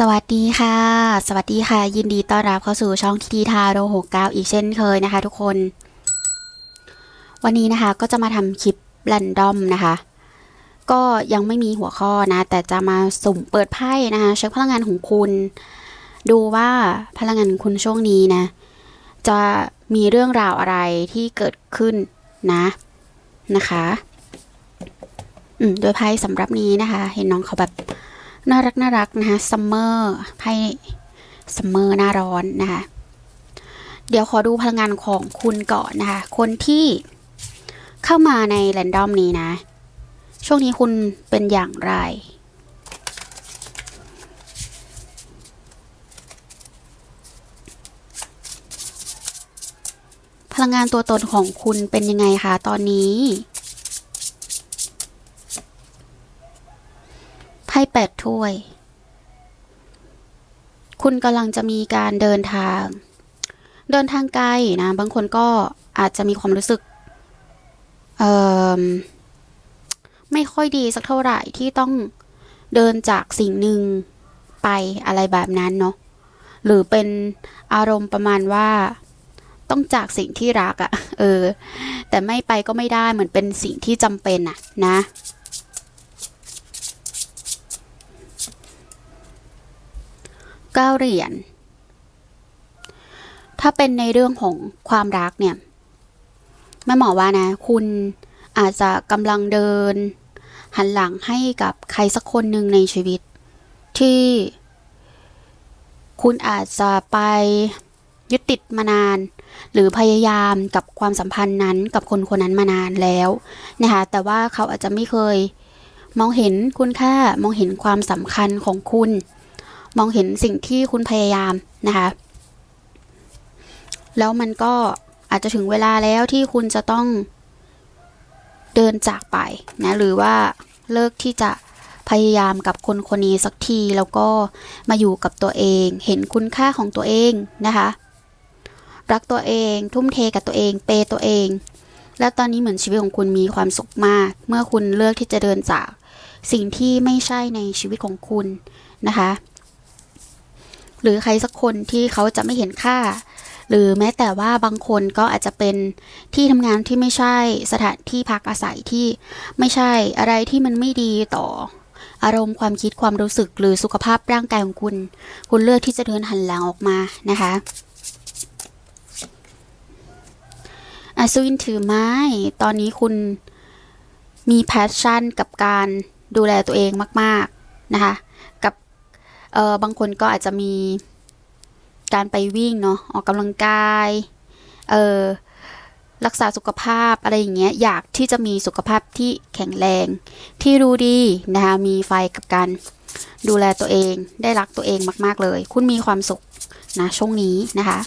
สวัสดีค่ะ สวัสดีค่ะ ยินดีต้อนรับเข้าสู่ช่องทีทีทาโรหกเก้าอีกเช่นเคยนะคะทุกคน วันนี้นะคะก็จะมาทำคลิปแรนดอมนะคะ ก็ยังไม่มีหัวข้อนะ แต่จะมาสุ่มเปิดไพ่นะคะเช็คพลังงานของคุณ ดูว่าพลังงานคุณช่วงนี้นะ จะมีเรื่องราวอะไรที่เกิดขึ้นนะนะคะ อืมโดยไพ่สำหรับนี้นะคะ เห็นน้องเขาแบบ น่ารักน่ารักนะคะซัมเมอร์ไพ่ซัมเมอร์หน้าร้อนนะคะเดี๋ยวขอดูพลังงานของคุณก่อนนะคะ คนที่เข้ามาในแรนดอมนี้นะ ช่วงนี้คุณเป็นอย่างไร พลังงานตัวตนของคุณเป็นยังไงคะตอนนี้ ไพ่แปดถ้วย คุณกำลังจะมีการเดินทาง เดินทางไกลนะ บางคนก็อาจจะมีความรู้สึก เอ่อ ไม่ค่อยดีสักเท่าไหร่ที่ต้องเดินจากสิ่งหนึ่งไปอะไรแบบนั้นเนาะ หรือเป็นอารมณ์ประมาณว่าต้องจากสิ่งที่รักอะ่ะ เออ แต่ไม่ไปก็ไม่ได้เหมือนเป็นสิ่งที่จำเป็นอะนะ เก้าเหรียญ ถ้าเป็นในเรื่องของความรักเนี่ยแม่หมอว่านะ คุณอาจจะกำลังเดิน หันหลังให้กับใครสักคนหนึ่งในชีวิต ที่คุณอาจจะไปยึดติดมานาน หรือพยายามกับความสัมพันธ์นั้นกับคนคนนั้นมานานแล้วนะคะแต่ว่าเขาอาจจะไม่เคยมองเห็นคุณค่ามองเห็นความสำคัญของคุณ มองเห็นสิ่งที่คุณพยายามนะคะ แล้วมันก็อาจจะถึงเวลาแล้วที่คุณจะต้องเดินจากไปนะหรือว่าเลิกที่จะพยายามกับคนคนนี้สักทีแล้วก็มาอยู่กับตัวเอง เห็นคุณค่าของตัวเองนะคะ รักตัวเอง ทุ่มเทกับตัวเอง เปย์ตัวเอง แล้วตอนนี้เหมือนชีวิตของคุณมีความสุขมาก เมื่อคุณเลือกที่จะเดินจากสิ่งที่ไม่ใช่ในชีวิตของคุณนะคะ หรือใครสักคนที่เขาจะไม่เห็นค่า หรือแม้แต่ว่าบางคนก็อาจจะเป็นที่ทำงานที่ไม่ใช่สถานที่พักอาศัยที่ไม่ใช่อะไรที่มันไม่ดีต่อ อารมณ์ความคิดความรู้สึกหรือสุขภาพร่างกายของคุณ คุณเลือกที่จะเดินหันหลังออกมานะคะอาซูอินถือไม้ ตอนนี้คุณมีแพชชั่นกับการดูแลตัวเองมาก ๆ นะคะ เออบางคนก็อาจจะมีการไปวิ่งเนาะออกกำลังกายเออรักษาสุขภาพอะไรอย่างเงี้ยอยากที่จะมีสุขภาพที่แข็งแรง ที่รู้ดีนะคะมีไฟกับการดูแลตัวเอง ได้รักตัวเองมาก ๆ เลย คุณมีความสุขนะช่วงนี้นะคะ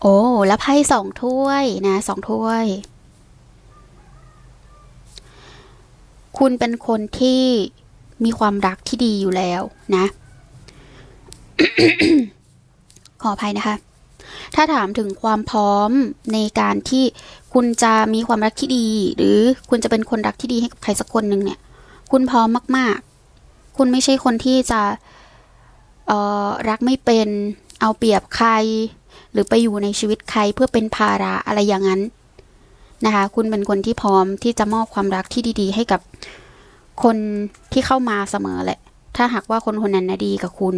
โอ้แล้วไพ่สองถ้วยนะสองถ้วย คุณเป็นคนที่มีความรักที่ดีอยู่แล้วนะ ขออภัยนะคะ ถ้าถามถึงความพร้อมในการที่คุณจะมีความรักที่ดี หรือคุณจะเป็นคนรักที่ดีให้กับใครสักคนหนึ่งเนี่ย คุณพร้อมมาก ๆ คุณไม่ใช่คนที่จะเอ่อรักไม่เป็นเอาเปรียบใคร หรือไปอยู่ในชีวิตใครเพื่อเป็นภาระอะไรอย่างนั้น นะคะ คุณเป็นคนที่พร้อมที่จะมอบความรักที่ดี ๆ ให้กับคนที่เข้ามาเสมอแหละ ถ้าหากว่าคนคนนั้นนะดีกับคุณ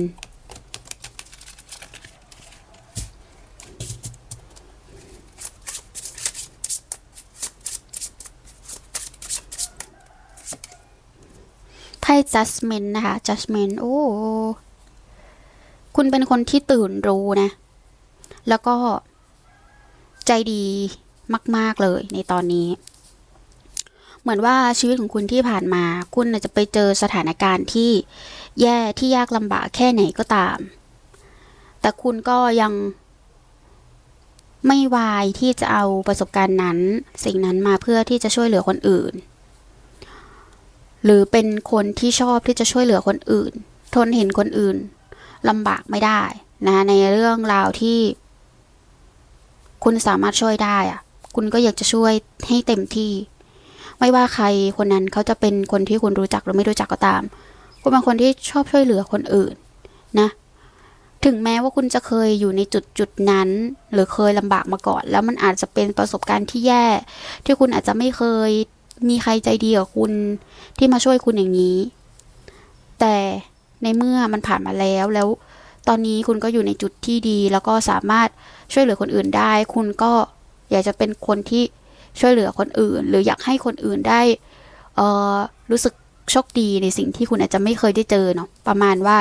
ไพ่ judgment นะคะ judgment โอ้ คุณเป็นคนที่ตื่นรู้นะ แล้วก็ใจดี มาก ๆ เลยในตอนนี้ เหมือนว่าชีวิตของคุณที่ผ่านมา คุณอาจจะไปเจอสถานการณ์ที่แย่ที่ยากลำบากแค่ไหนก็ตาม แต่คุณก็ยังไม่วายที่จะเอาประสบการณ์นั้น สิ่งนั้นมาเพื่อที่จะช่วยเหลือคนอื่น หรือเป็นคนที่ชอบที่จะช่วยเหลือคนอื่น ทนเห็นคนอื่นลำบากไม่ได้นะในเรื่องราวที่ คุณสามารถช่วยได้อะ คุณก็อยากจะช่วยให้เต็มที่ ไม่ว่าใครคนนั้นเขาจะเป็นคนที่คุณรู้จักหรือไม่รู้จักก็ตาม คุณเป็นคนที่ชอบช่วยเหลือคนอื่นนะ ถึงแม้ว่าคุณจะเคยอยู่ในจุดจุดนั้น หรือเคยลำบากมาก่อน แล้วมันอาจจะเป็นประสบการณ์ที่แย่ ที่คุณอาจจะไม่เคยมีใครใจดีกับคุณที่มาช่วยคุณอย่างนี้ แต่ในเมื่อมันผ่านมาแล้วแล้วตอนนี้คุณก็อยู่ในจุดที่ดี แล้วก็สามารถช่วยเหลือคนอื่นได้ คุณก็ อยากจะเป็นคนที่ช่วยเหลือคนอื่น หรืออยากให้คนอื่นได้เอ่อรู้สึกโชคดีในสิ่งที่คุณอาจจะไม่เคยได้เจอเนาะประมาณว่า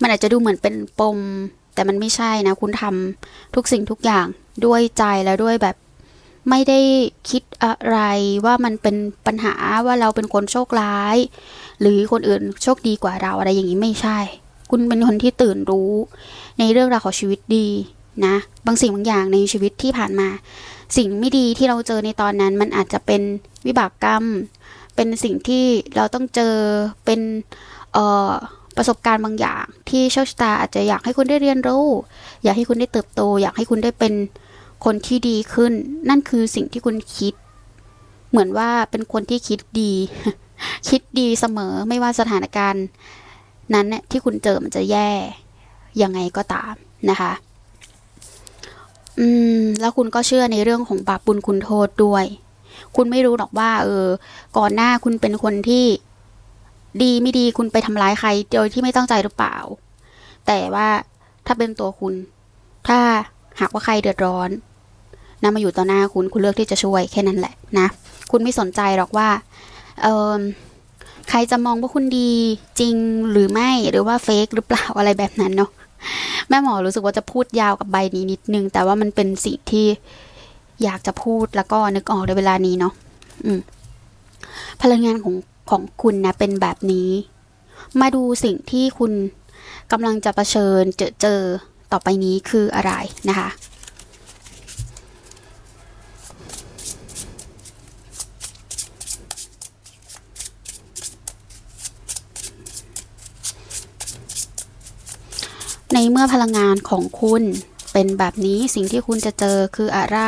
มันอาจจะดูเหมือนเป็นปม แต่มันไม่ใช่นะ คุณทำทุกสิ่งทุกอย่างด้วยใจแล้วด้วยแบบไม่ได้คิดอะไรว่ามันเป็นปัญหาว่าเราเป็นคนโชคร้าย หรือคนอื่นโชคดีกว่าเราอะไรอย่างนี้ไม่ใช่ คุณเป็นคนที่ตื่นรู้ ในเรื่องราวของชีวิตดี นะบางสิ่งบางอย่างในชีวิตที่ผ่านมา สิ่งไม่ดีที่เราเจอในตอนนั้นมันอาจจะเป็นวิบากกรรม เป็นสิ่งที่เราต้องเจอเป็นเประสบการณ์บางอย่าง ที่โชคชะตาอาจจะอยากให้คุณได้เรียนรู้ อยากให้คุณได้เติบโต อยากให้คุณได้เป็นคนที่ดีขึ้น นั่นคือสิ่งที่คุณคิด เหมือนว่าเป็นคนที่คิดดี คิดดีเสมอไม่ว่าสถานการณ์ นั้นเนี่ยที่คุณเจอมันจะแย่ยังไงก็ตามนะคะ อืม แล้วคุณก็เชื่อในเรื่องของบาปบุญคุณโทษด้วย คุณไม่รู้หรอกว่า เออ ก่อนหน้าคุณเป็นคนที่ดีไม่ดีคุณไปทำร้ายใคร โดยที่ไม่ตั้งใจหรือเปล่า แต่ว่าถ้าเป็นตัวคุณ ถ้าหากว่าใครเดือดร้อนนำมาอยู่ต่อหน้าคุณคุณเลือกที่จะช่วยแค่นั้นแหละนะ คุณไม่สนใจหรอกว่า เออใครจะมองว่าคุณดีจริงหรือไม่หรือว่าเฟกหรือเปล่าอะไรแบบนั้นเนาะ แม่หมอรู้สึกว่าจะพูดยาวกับใบนี้นิดนึง แต่ว่ามันเป็นสิ่งที่อยากจะพูดแล้วก็นึกออกในเวลานี้เนาะอืม พลังงานของของคุณนะเป็นแบบนี้ มาดูสิ่งที่คุณกำลังจะะเผชิญเจอเจอต่อไปนี้คืออะไรนะคะ ในเมื่อพลังงานของคุณเป็นแบบนี้สิ่งที่คุณจะเจอคืออะไร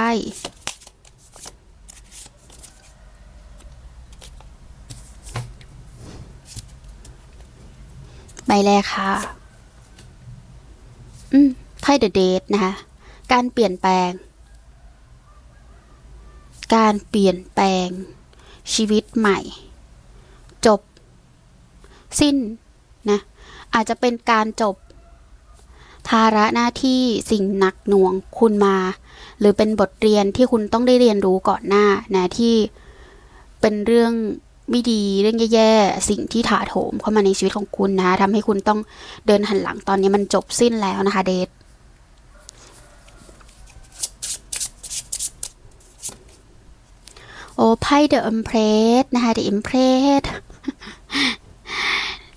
ใบแรกค่ะ อืมไพ่เดอะเดทนะคะ การเปลี่ยนแปลง การเปลี่ยนแปลง ชีวิตใหม่ จบ สิ้นนะ อาจจะเป็นการจบ ภาระหน้าที่สิ่งหนักหน่วงคุณมา หรือเป็นบทเรียนที่คุณต้องได้เรียนรู้ก่อนหน้านะที่เป็นเรื่องไม่ดีเรื่องแย่ๆ สิ่งที่ถาโถมเข้ามาในชีวิตของคุณนะทำให้คุณต้องเดินหันหลังตอนนี้มันจบสิ้นแล้วนะคะเดทโอ้ไพ่เดอะอิมเพรสนะคะเดอะอิมเพรส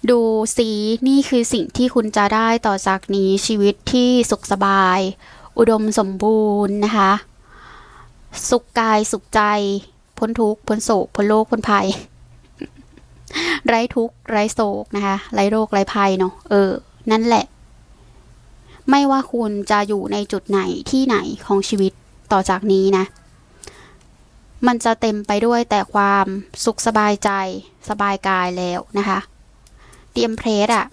ดูสีนี่คือสิ่งที่คุณจะได้ต่อจากนี้ชีวิตที่สุขสบาย อุดมสมบูรณ์นะคะ สุขกายสุขใจ พ้นทุกข์พ้นโศกพ้นโรคพ้นภัย ไร้ทุกข์ไร้โศกนะคะ ไร้โรคไร้ภัยเนาะเออ นั่นแหละ ไม่ว่าคุณจะอยู่ในจุดไหนที่ไหนของชีวิตต่อจากนี้นะ มันจะเต็มไปด้วยแต่ความสุขสบายใจสบายกายแล้วนะคะ ตรียมเพลสอะ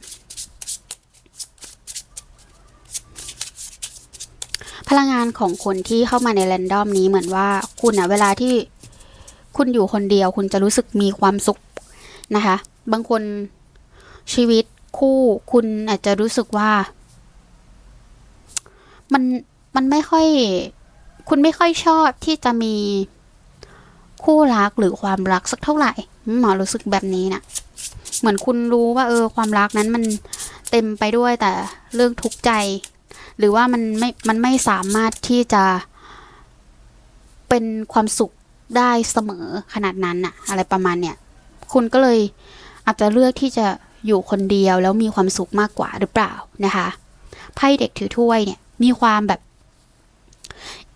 พลังงานของคนที่เข้ามาในแรนดอมนี้เหมือนว่าคุณอะเวลาที่คุณอยู่คนเดียว คุณจะรู้สึกมีความสุขนะคะ บางคนชีวิตคู่คุณอาจจะรู้สึกว่า มันมันไม่ค่อย คุณไม่ค่อยชอบที่จะมีคู่รักหรือความรักสักเท่าไหร่หมอรู้สึกแบบนี้นะ เหมือนคุณรู้ว่า เออ ความรักนั้นมันเต็มไปด้วยแต่เรื่องทุกข์ใจ หรือว่ามันไม่มันไม่สามารถที่จะเป็นความสุขได้เสมอขนาดนั้นอะอะไรประมาณเนี้ยคุณก็เลยอาจจะเลือกที่จะอยู่คนเดียวแล้วมีความสุขมากกว่าหรือเปล่านะคะไพ่เด็กถือถ้วยเนี่ยมีความแบบ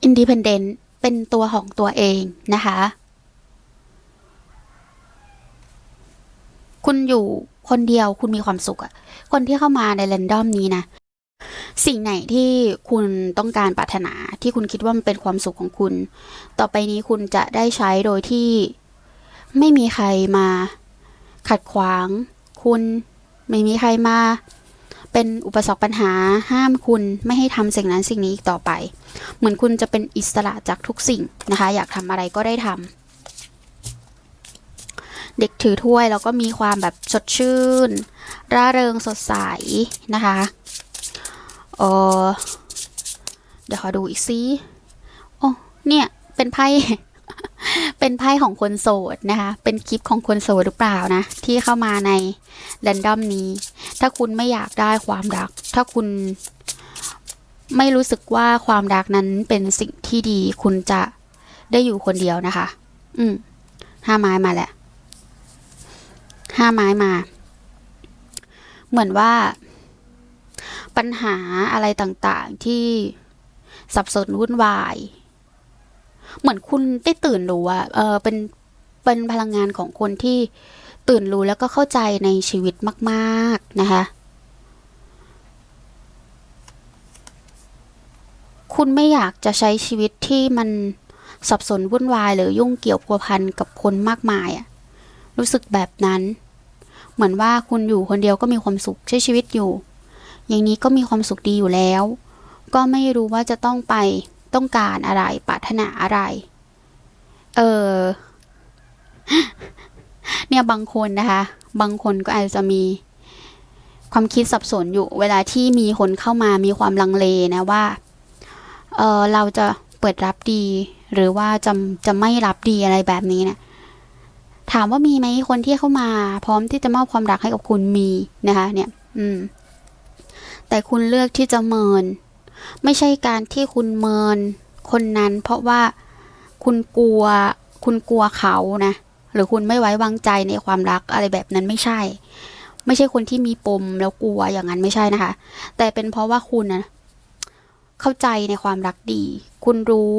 อินดิเพนเดนต์เป็นตัวของตัวเองนะคะ คุณอยู่คนเดียวคุณมีความสุขอะคนที่เข้ามาในแรนดอมนี้นะ สิ่งไหนที่คุณต้องการปรารถนาที่คุณคิดว่ามันเป็นความสุขของคุณ ต่อไปนี้คุณจะได้ใช้โดยที่ไม่มีใครมา ขัดขวาง คุณไม่มีใครมา เป็นอุปสรรคปัญหาห้ามคุณไม่ให้ทำสิ่งนั้นสิ่งนี้อีกต่อไป เหมือนคุณจะเป็นอิสระจากทุกสิ่งนะคะ อยากทำอะไรก็ได้ทำ เด็กถือถ้วยแล้วก็มีความแบบสดชื่น ร่าเริงสดใสนะคะเออเดี๋ยวขอดูอีกซิโอ้เนี่ย เป็นไพ่ เป็นไพ่ของคนโสดนะคะ เป็นคลิปของคนโสดหรือเปล่านะ ที่เข้ามาในแรนดอมนี้ ถ้าคุณไม่อยากได้ความรัก ถ้าคุณไม่รู้สึกว่าความรักนั้นเป็นสิ่งที่ดี คุณจะได้อยู่คนเดียวนะคะ อืมห้าไม้มาแหละ ห้าไม้มา เหมือนว่า ปัญหาอะไรต่างๆที่สับสนวุ่นวาย เหมือนคุณได้ตื่นรู้อะเออเป็นเป็นพลังงานของคนที่ตื่นรู้แล้วก็เข้าใจในชีวิตมาก ๆ นะคะ คุณไม่อยากจะใช้ชีวิตที่มันสับสนวุ่นวาย หรือยุ่งเกี่ยวพัวพันกับคนมากมายอะรู้สึกแบบนั้น เหมือนว่าคุณอยู่คนเดียวก็มีความสุขใช้ชีวิตอยู่ อย่างนี้ก็มีความสุขดีอยู่แล้ว ก็ไม่รู้ว่าจะต้องไปต้องการอะไรปรารถนาอะไร เออเนี่ยบางคนนะคะ บางคนก็อาจจะมีความคิดสับสนอยู่ เวลาที่มีคนเข้ามามีความลังเลนะว่า เออเราจะเปิดรับดี หรือว่าจะจะไม่รับดีอะไรแบบนี้เนะี่ย ถามว่ามีไหมคนที่เข้ามาพร้อมที่จะมอบความรักให้กับคุณมีนะคะเนี่ยอืมแต่คุณเลือกที่จะเมิน ไม่ใช่การที่คุณเมินคนนั้น เพราะว่าคุณกลัว คุณกลัวเขานะ หรือคุณไม่ไว้วางใจในความรักอะไรแบบนั้นไม่ใช่ ไม่ใช่คนที่มีปมแล้วกลัวอย่างนั้นไม่ใช่นะคะ แต่เป็นเพราะว่าคุณนะเข้าใจในความรักดี คุณรู้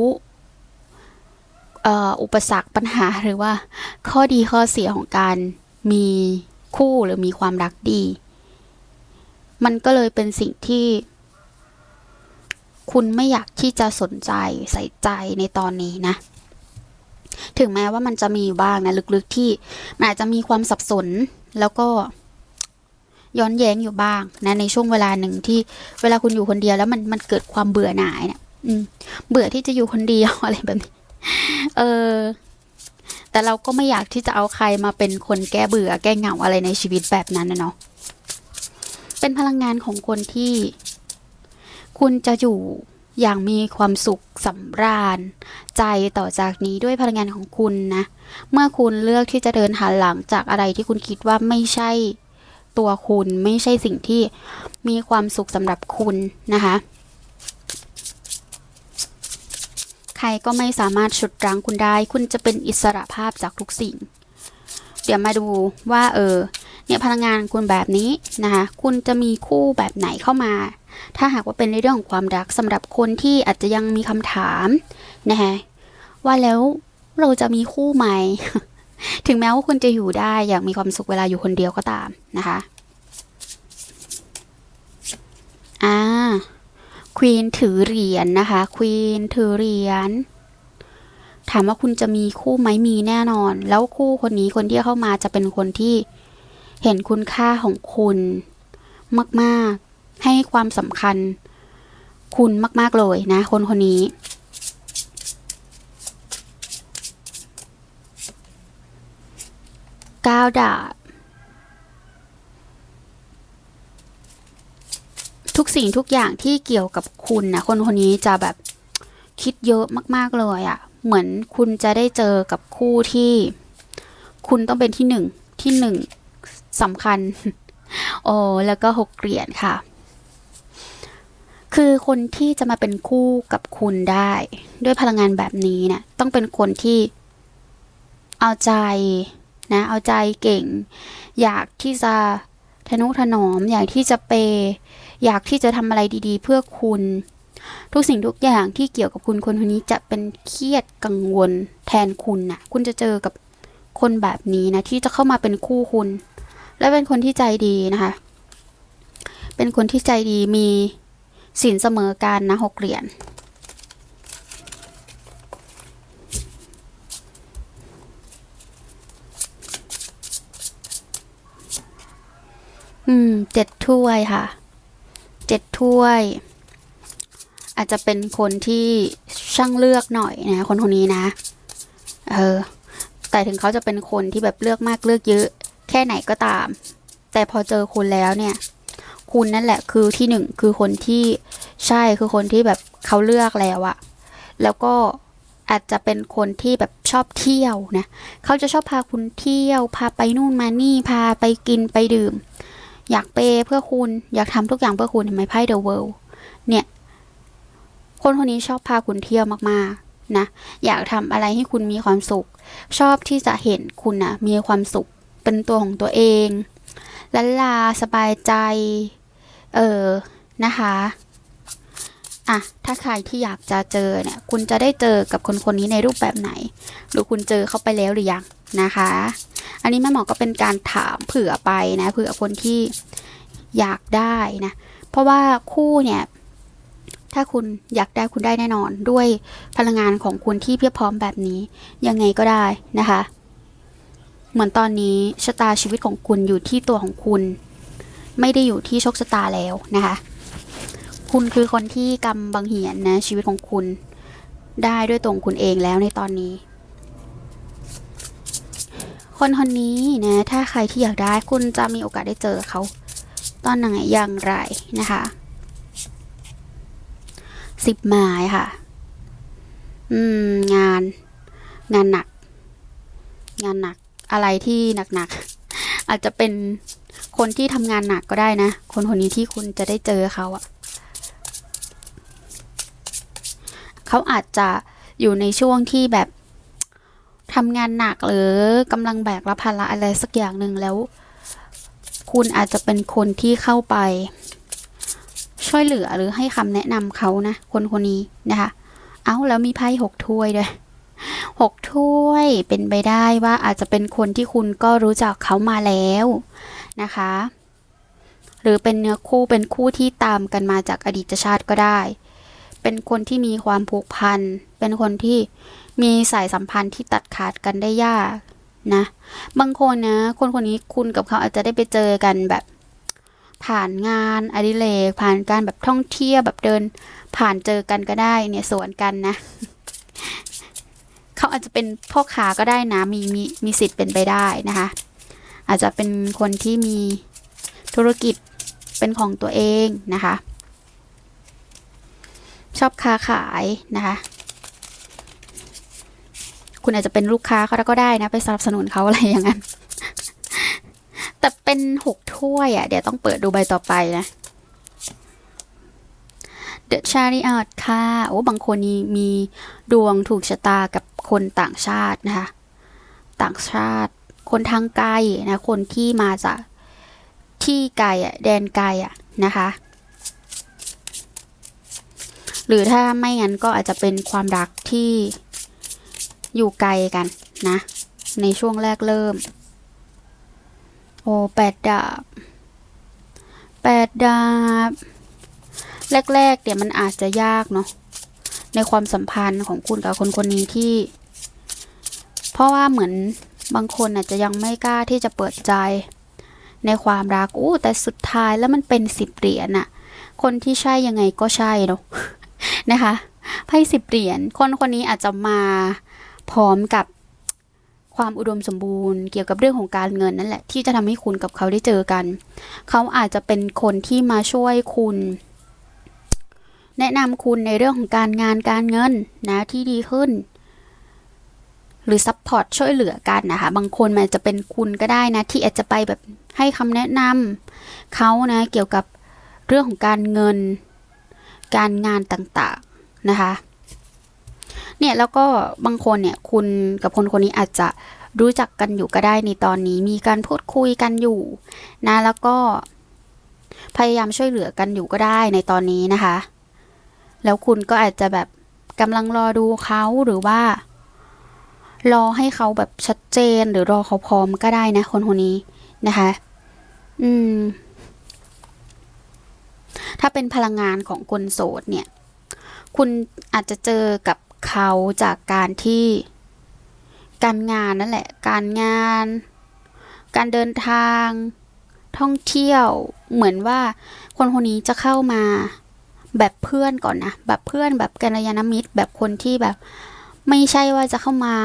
อุปสรรคปัญหาหรือว่า ข้อดีข้อเสียของการมีคู่หรือมีความรักดี มันก็เลยเป็นสิ่งที่ คุณไม่อยากที่จะสนใจใส่ใจในตอนนี้นะ ถึงแม้ว่ามันจะมีบ้างนะลึกๆที่มันอาจจะมีความสับสนแล้วก็ย้อนแย้งอยู่บ้างนะในช่วงเวลาหนึ่งที่เวลาคุณอยู่คนเดียวแล้วมันมันเกิดความเบื่อหน่ายเนะี่ยเบื่อที่จะอยู่คนเดียวอะไรแบบนี้ เออ แต่เราก็ไม่อยากที่จะเอาใครมาเป็นคนแก้เบื่อแก้เหงาอะไรในชีวิตแบบนั้นนะเนาะ เป็นพลังงานของคนที่ คุณจะอยู่อย่างมีความสุขสำราญ ใจต่อจากนี้ด้วยพลังงานของคุณนะ เมื่อคุณเลือกที่จะเดินหันหลังจากอะไรที่คุณคิดว่าไม่ใช่ตัวคุณไม่ใช่สิ่งที่มีความสุขสำหรับคุณนะคะ ใครก็ไม่สามารถฉุดรั้งคุณได้ คุณจะเป็นอิสระภาพจากทุกสิ่ง เดี๋ยวมาดูว่าเออเนี่ยพลังงานคุณแบบนี้นะคะคุณจะมีคู่แบบไหนเข้ามา ถ้าหากว่าเป็นในเรื่องของความรักสำหรับคนที่อาจจะยังมีคำถามนะคะว่าแล้วเราจะมีคู่ไหม ถึงแม้ว่าคุณจะอยู่ได้อย่างมีความสุขเวลาอยู่คนเดียวก็ตามนะคะ อ่า ควีนถือเหรียญนนะคะควีนถือเหรียญถามว่าคุณจะมีคู่ไหมมีแน่นอน แล้วคู่คนนี้คนที่เข้ามาจะเป็นคนที่เห็นคุณค่าของคุณมากๆ ให้ความสำคัญ คุณมาก ๆ เลยนะ คนคนนี้ ก้าวดาบ ทุกสิ่งทุกอย่างที่เกี่ยวกับคุณนะคนคนนี้จะแบบคิดเยอะมาก ๆ เลยอะ่ะ เหมือนคุณจะได้เจอกับคู่ที่ คุณต้องเป็นที่หนึ่งที่หนึ่งสำคัญ โอ้แล้วก็หกเหรียญค่ะ คือคนที่จะมาเป็นคู่กับคุณได้ ด้วยพลังงานแบบนี้เนะี่ยต้องเป็นคนที่เอาใจนะ เอาใจเก่ง อยากที่จะทนุถนอม อยากที่จะเป อยากที่จะทำอะไรดีๆ เพื่อคุณ ทุกสิ่งทุกอย่างที่เกี่ยวกับคุณคนคนนี้จะเป็นเครียดกังวลแทนคุณนะคุณจะเจอกับคนแบบนี้นะ ที่จะเข้ามาเป็นคู่คุณ และเป็นคนที่ใจดีนะคะ เป็นคนที่ใจดีมีสินเสมอกันนะหกเหรียญอืมเจ็ดถ้วยค่ะ เจ็ดถ้วย อาจจะเป็นคนที่ช่างเลือกหน่อยนะ คนคนนี้นะ เออ แต่ถึงเขาจะเป็นคนที่แบบเลือกมากเลือกเยอะ แค่ไหนก็ตาม แต่พอเจอคุณแล้วเนี่ย คุณนั่นแหละคือที่หนึ่งคือคนที่ใช่คือคนที่แบบเขาเลือกแล้วอะแล้วก็อาจจะเป็นคนที่แบบชอบเที่ยวนะ เขาจะชอบพาคุณเที่ยว พาไปนู่นมานี่ พาไปกินไปดื่ม อยากเปเพื่อคุณ อยากทำทุกอย่างเพื่อคุณเห็นไหมไพ่เดอะเวิลด์เนี่ย คนคนนี้ชอบพาคุณเที่ยวมากๆนะ อยากทำอะไรให้คุณมีความสุข ชอบที่จะเห็นคุณนะมีความสุขเป็นตัวของตัวเองละลาสบายใจ เออนะคะ อะถ้าใครที่อยากจะเจอเนี่ย คุณจะได้เจอกับคนคนนี้ในรูปแบบไหน หรือคุณเจอเขาไปแล้วหรือยังนะคะ อันนี้แม่หมอก็เป็นการถามเผื่อไปนะ เผื่อคนที่อยากได้นะ เพราะว่าคู่เนี่ยถ้าคุณอยากได้คุณได้แน่นอนด้วยพลังงานของคุณที่เพียบพร้อมแบบนี้ ยังไงก็ได้นะคะ เหมือนตอนนี้ชะตาชีวิตของคุณอยู่ที่ตัวของคุณ ไม่ได้อยู่ที่โชคชะตาแล้วนะคะ คุณคือคนที่กำบังเหียนนะ ชีวิตของคุณได้ด้วยตรงคุณเองแล้วในตอนนี้ คนคนนี้นะถ้าใครที่อยากได้คุณจะมีโอกาสได้เจอเขา ตอนไหนอย่างไรนะคะสิบหมายค่ะ อืม งาน งานหนัก งานหนัก อะไรที่หนักๆอาจจะเป็นคนที่ทำงานหนักก็ได้นะ คนคนนี้ที่คุณจะได้เจอเขาอะ เขาอาจจะอยู่ในช่วงที่แบบทำงานหนักหรือกำลังแบกรับภาระอะไรสักอย่างหนึ่งแล้ว คุณอาจจะเป็นคนที่เข้าไป ช่วยเหลือหรือให้คำแนะนำเขานะ คนคนนี้นะคะ เอาแล้วมีไพ่หกถ้วยด้วยหกถ้วยเป็นไปได้ว่าอาจจะเป็นคนที่คุณก็รู้จักเขามาแล้วนะคะ หรือเป็นเนื้อคู่เป็นคู่ที่ตามกันมาจากอดีตชาติก็ได้ เป็นคนที่มีความผูกพัน เป็นคนที่มีสายสัมพันธ์ที่ตัดขาดกันได้ยากนะ บางคนนะ คนคนนี้คุณกับเขาอาจจะได้ไปเจอกันแบบ ผ่านงานอดิเรกผ่านการแบบท่องเที่ยวแบบเดิน ผ่านเจอกันก็ได้เนี่ยสวนกันนะ เขาอาจจะเป็นพ่อค้าก็ได้นะมีมีมีสิทธิ์เป็นไปได้นะคะ อาจจะเป็นคนที่มีธุรกิจเป็นของตัวเองนะคะ ชอบค้าขายนะคะ คุณอาจจะเป็นลูกค้าเขาก็ได้นะ ไปสนับสนุนเขาอะไรอย่างนั้น แต่เป็นหกถ้วยอะ่ะ เดี๋ยวต้องเปิดดูใบต่อไปนะ The Chariot ค่ะโอ้บางคนนี่มีดวงถูกชะตากับคนต่างชาตินะคะ ต่างชาติ คนทางไกลนะ คนที่มาจากที่ไกลอะ แดนไกลอะนะคะ หรือถ้าไม่งั้นก็อาจจะเป็นความรักที่อยู่ไกลกันนะ ในช่วงแรกเริ่ม โอ้แปดดาบแปดดาบ แรกๆเดี๋ยวมันอาจจะยากเนาะในความสัมพันธ์ของคุณกับคนคนนี้ที่ เพราะว่าเหมือนบางคนอาจจะยังไม่กล้าที่จะเปิดใจ ในความรักอู้แต่สุดท้ายแล้วมันเป็นสิบเหรียญอะคนที่ใช่ยังไงก็ใช่เนาะ นะคะไพ่สิบเหรียญคนคนนี้อาจจะมาพร้อมกับความอุดมสมบูรณ์เกี่ยวกับเรื่องของการเงินนั่นแหละ ที่จะทำให้คุณกับเขาได้เจอกัน เขาอาจจะเป็นคนที่มาช่วยคุณ แนะนำคุณในเรื่องของการงานการเงินนะที่ดีขึ้น หรือซัพพอร์ตช่วยเหลือกันนะคะบางคนมันอาจจะเป็นคุณก็ได้นะที่อาจจะไปแบบให้คำแนะนำเขานะเกี่ยวกับเรื่องของการเงิน การงานต่างๆนะคะ เนี่ยแล้วก็บางคนเนี่ยคุณกับคนคนนี้อาจจะรู้จักกันอยู่ก็ได้ในตอนนี้มีการพูดคุยกันอยู่นะแล้วก็พยายามช่วยเหลือกันอยู่ก็ได้ในตอนนี้นะคะ แล้วคุณก็อาจจะแบบกำลังรอดูเขาหรือว่า รอให้เขาแบบชัดเจนหรือรอเขาพร้อมก็ได้นะ คนคนนี้นะคะ อืม ถ้าเป็นพลังงานของคนโสดเนี่ย คุณอาจจะเจอกับเขาจากการที่การงานนั่นแหละ การงาน การเดินทาง ท่องเที่ยว เหมือนว่าคนคนนี้จะเข้ามาแบบเพื่อนก่อนนะ แบบเพื่อนแบบกัลยาณมิตร แบบคนที่แบบ ไม่ใช่ว่าจะเข้ามา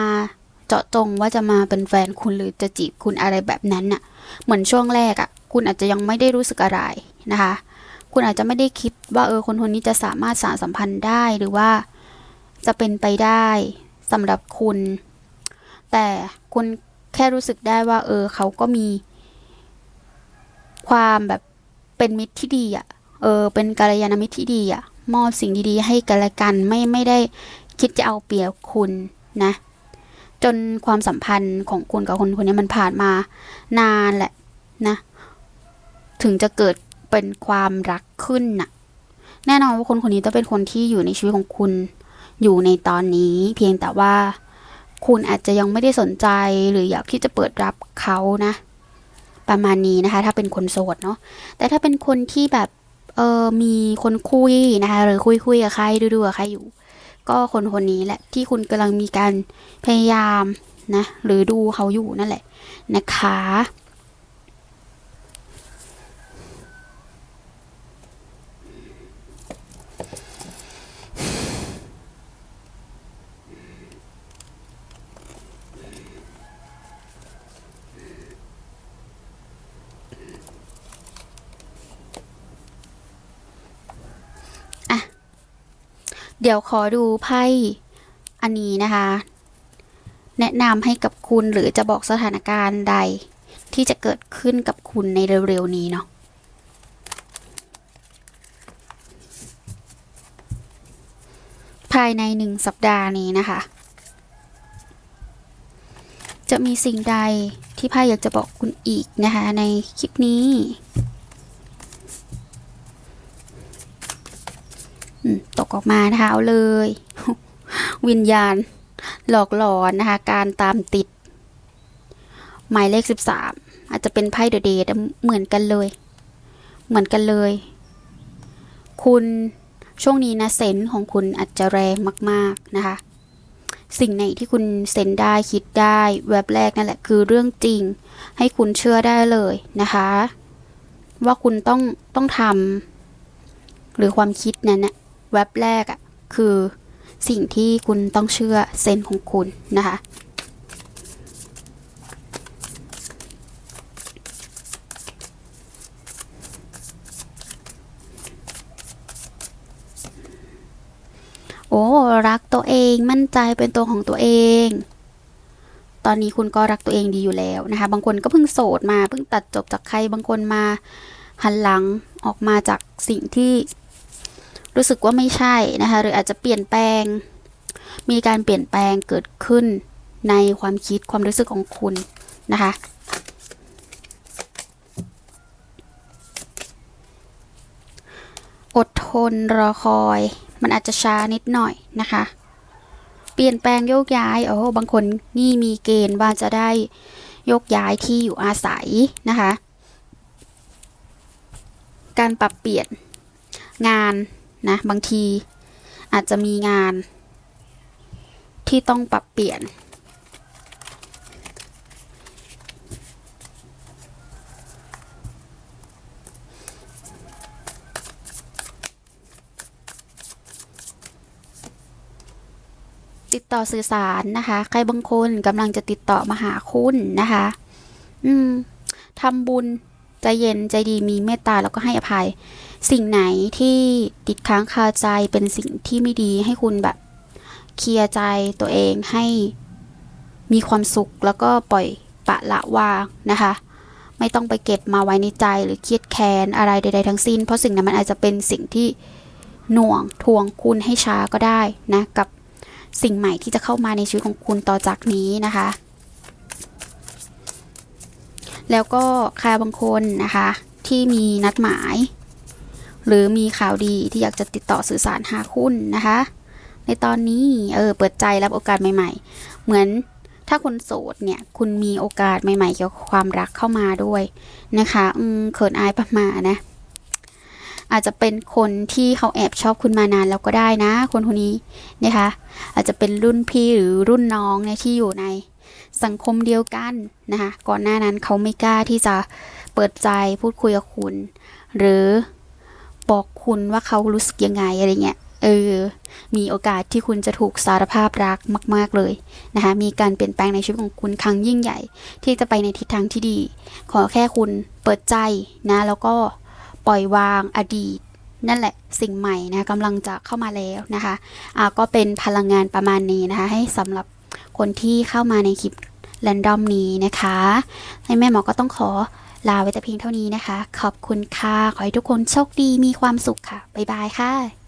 เจาะจงว่าจะมาเป็นแฟนคุณหรือจะจีบคุณอะไรแบบนั้นน่ะ เหมือนช่วงแรกอะ่ะ คุณอาจจะยังไม่ได้รู้สึกอะไรนะคะ คุณอาจจะไม่ได้คิดว่าเออคนคนนี้จะสามารถสานสัมพันธ์ได้หรือว่าจะเป็นไปได้สำหรับคุณ แต่คุณแค่รู้สึกได้ว่า เออ เขาก็มี ความแบบเป็นมิตรที่ดีอะ่ะ เออ เป็นกัลยาณมิตรที่ดีอะ่ะ มอบสิ่งดีๆ ให้กันและกันไม่ไม่ได้คิดจะเอาเปรียบคุณนะ จนความสัมพันธ์ของคุณกับคนคนนี้มันผ่านมานานแหละนะ ถึงจะเกิด เป็นความรักขึ้นน่ะ แน่นอนว่าคนคนนี้ต้องเป็นคนที่อยู่ในชีวิตของคุณ อยู่ในตอนนี้ เพียงแต่ว่า คุณอาจจะยังไม่ได้สนใจหรืออยากที่จะเปิดรับเขานะ ประมาณนี้นะคะ ถ้าเป็นคนโสดเนาะแต่ถ้าเป็นคนที่แบบเออมีคนคุยนะคะ หรือคุยคุยกับใครดูดูกับใครอยู่ ก็คนคนนี้แหละที่คุณกำลังมีการพยายามนะ หรือดูเขาอยู่นั่นแหละนะคะ เดี๋ยวขอดูไพ่อันนี้นะคะ แนะนำให้กับคุณหรือจะบอกสถานการณ์ใด ที่จะเกิดขึ้นกับคุณในเร็วๆนี้เนาะภายในหนึ่งสัปดาห์นี้นะคะ จะมีสิ่งใดที่ไพ่อยากจะบอกคุณอีกนะคะ ในคลิปนี้ อืม ตกออกมานะคะเอาเลย วิญญาณ หลอกหลอนนะคะ การตามติด หมายเลขสิบสามอาจจะเป็นไพ่เดอะเดทเหมือนกันเลย เหมือนกันเลย คุณช่วงนี้นะเซนส์ของคุณอาจจะแรงมาก ๆ นะคะ สิ่งไหนที่คุณเซนได้คิดได้แวบแรกนั่นแหละคือเรื่องจริง ให้คุณเชื่อได้เลยนะคะ ว่าคุณต้องต้องทำหรือความคิดนั้นนะ แวบแรกอะ่ะคือสิ่งที่คุณต้องเชื่อเซนของคุณนะคะ โอ้ รักตัวเองมั่นใจเป็นตัวของตัวเอง ตอนนี้คุณก็รักตัวเองดีอยู่แล้วนะคะ บางคนก็เพิ่งโสดมาเพิ่งตัดจบจากใครบางคนมาหันหลังออกมาจากสิ่งที่ รู้สึกว่าไม่ใช่นะคะหรืออาจจะเปลี่ยนแปลง มีการเปลี่ยนแปลงเกิดขึ้นในความคิดความรู้สึกของคุณนะคะอดทนรอคอย มันอาจจะช้านิดหน่อยนะคะ เปลี่ยนแปลงโยกย้ายโอ้บางคนนี่มีเกณฑ์ว่าจะได้โยกย้ายที่อยู่อาศัยนะคะ การปรับเปลี่ยนงาน นะบางทีอาจจะมีงานที่ต้องปรับเปลี่ยน ติดต่อสื่อสารนะคะ ใครบางคนกำลังจะติดต่อมาหาคุณนะคะ อืมทำบุญ ใจเย็นใจดีมีเมตตาแล้วก็ให้อภัย สิ่งไหนที่ติดค้างคาใจเป็นสิ่งที่ไม่ดีให้คุณแบบเคลียร์ใจตัวเองให้มีความสุขแล้วก็ปล่อยปะละวางนะคะ ไม่ต้องไปเก็บมาไว้ในใจหรือเครียดแค้นอะไรใด ๆ ทั้งสิ้น เพราะสิ่งนั้นมันอาจจะเป็นสิ่งที่หน่วงทวงคุณให้ช้าก็ได้นะกับสิ่งใหม่ที่จะเข้ามาในชีวิตของคุณต่อจากนี้นะคะ แล้วก็ใครบางคนนะคะ ที่มีนัดหมาย หรือมีข่าวดีที่อยากจะติดต่อสื่อสารหาคุณนะคะ ในตอนนี้เออเปิดใจรับโอกาสใหม่ ๆ เหมือนถ้าคนโสดเนี่ย คุณมีโอกาสใหม่ๆเกี่ยวกับความรักเข้ามาด้วยนะคะอืมเขินอายประมาณนะ อาจจะเป็นคนที่เขาแอบชอบคุณมานานแล้วก็ได้นะ คนคนนี้นะคะ อาจจะเป็นรุ่นพี่หรือรุ่นน้องเนี่ยที่อยู่ใน สังคมเดียวกันนะคะก่อนหน้านั้นเขาไม่กล้าที่จะเปิดใจพูดคุยกับคุณ หรือบอกคุณว่าเขารู้สึกยังไงอะไรเงี้ยเออมีโอกาสที่คุณจะถูกสารภาพรักมาก ๆเลยนะคะมีการเปลี่ยนแปลงในชีวิตของคุณครั้งยิ่งใหญ่ ที่จะไปในทิศทางที่ดี ขอแค่คุณเปิดใจนะแล้วก็ปล่อยวางอดีตนั่นแหละสิ่งใหม่นะกำลังจะเข้ามาแล้วนะคะอ่าก็เป็นพลังงานประมาณนี้นะคะให้สำหรับ คนที่เข้ามาในคลิปแรนดอมนี้นะคะให้แม่หมอก็ต้องขอลาไว้แต่เพียงเท่านี้นะคะ ขอบคุณค่ะ ขอให้ทุกคนโชคดีมีความสุขค่ะ บ๊ายบายค่ะ